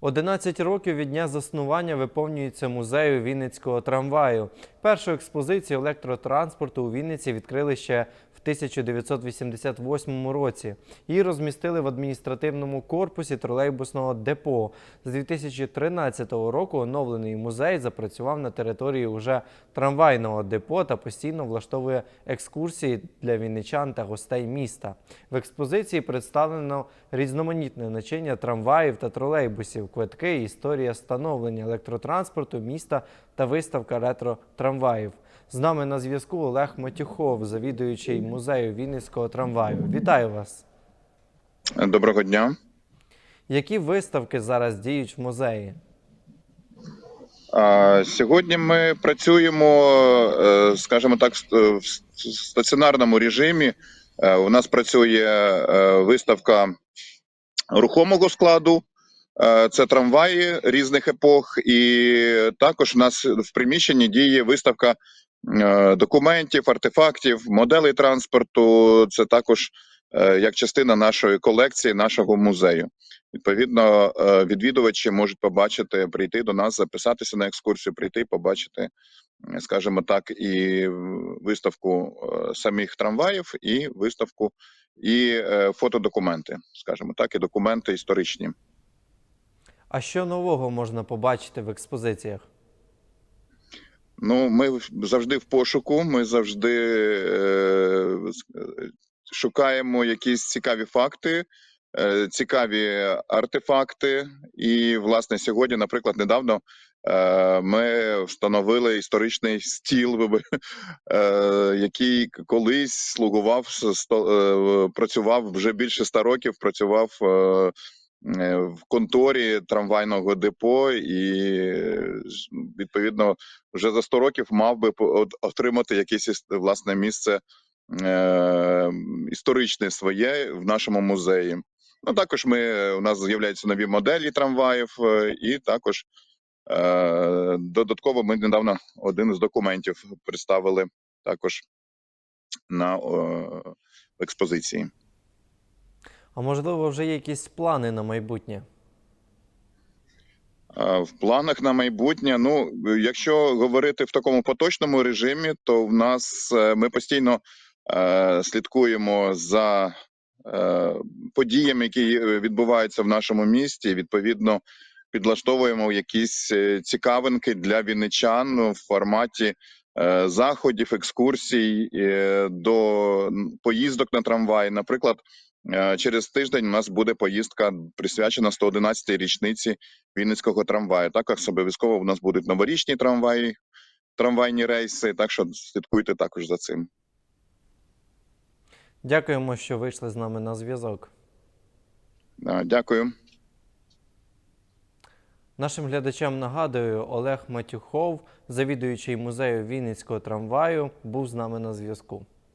11 років від дня заснування виповнюється музею Вінницького трамваю. Першу експозицію електротранспорту у Вінниці відкрили ще в 1988 році. Її розмістили в адміністративному корпусі тролейбусного депо. З 2013 року оновлений музей запрацював на території уже трамвайного депо та постійно влаштовує екскурсії для вінничан та гостей міста. В експозиції представлено різноманітне начиння трамваїв та тролейбусів, квитки, історія становлення електротранспорту міста та виставка ретро-трамваїв. З нами на зв'язку Олег Матюхов, завідуючий музею Вінницького трамваю. Вітаю вас! Доброго дня. Які виставки зараз діють в музеї? Сьогодні ми працюємо, е, скажімо так, в в стаціонарному режимі. Е, У нас працює е, виставка рухомого складу. Е, Це трамваї різних епох, і також у нас в приміщенні діє виставка е, документів, артефактів, моделей транспорту. Це також е, як частина нашої колекції, нашого музею. Відповідно, відвідувачі можуть побачити, прийти до нас, записатися на екскурсію, прийти, побачити, е, скажімо так, і виставку самих трамваїв, і виставку, і фотодокументи, скажімо так, і документи історичні. А що нового можна побачити в експозиціях? Ну, ми завжди в пошуку, ми завжди е, е, шукаємо якісь цікаві факти, е, цікаві артефакти. І, власне, сьогодні, наприклад, недавно е, ми встановили історичний стіл, е, який колись слугував сто- е, працював вже більше ста років. Працював е, в конторі трамвайного депо, і е, відповідно вже за 100 років мав би отримати якесь власне місце е, історичне своє в нашому музеї. Ну також ми у нас з'являються нові моделі трамваїв, е, і також е, додатково ми недавно один з документів представили також на е, експозиції. А можливо, вже є якісь плани на майбутнє? В планах на майбутнє, ну якщо говорити в такому поточному режимі, то в нас е, ми постійно е, слідкуємо за е, подіями, які відбуваються в нашому місті. Відповідно, підлаштовуємо якісь е, цікавинки для вінничан в форматі заходів, екскурсій е, до поїздок на трамваї. Наприклад, е, через тиждень у нас буде поїздка присвячена 111-й річниці Вінницького трамваю. Також обов'язково у нас будуть новорічні трамваї, трамвайні рейси. Так що слідкуйте також за цим. Дякуємо, що вийшли з нами на зв'язок. Е, Дякую. Нашим глядачам нагадую, Олег Матюхов, завідуючий музею Вінницького трамваю, був з нами на зв'язку.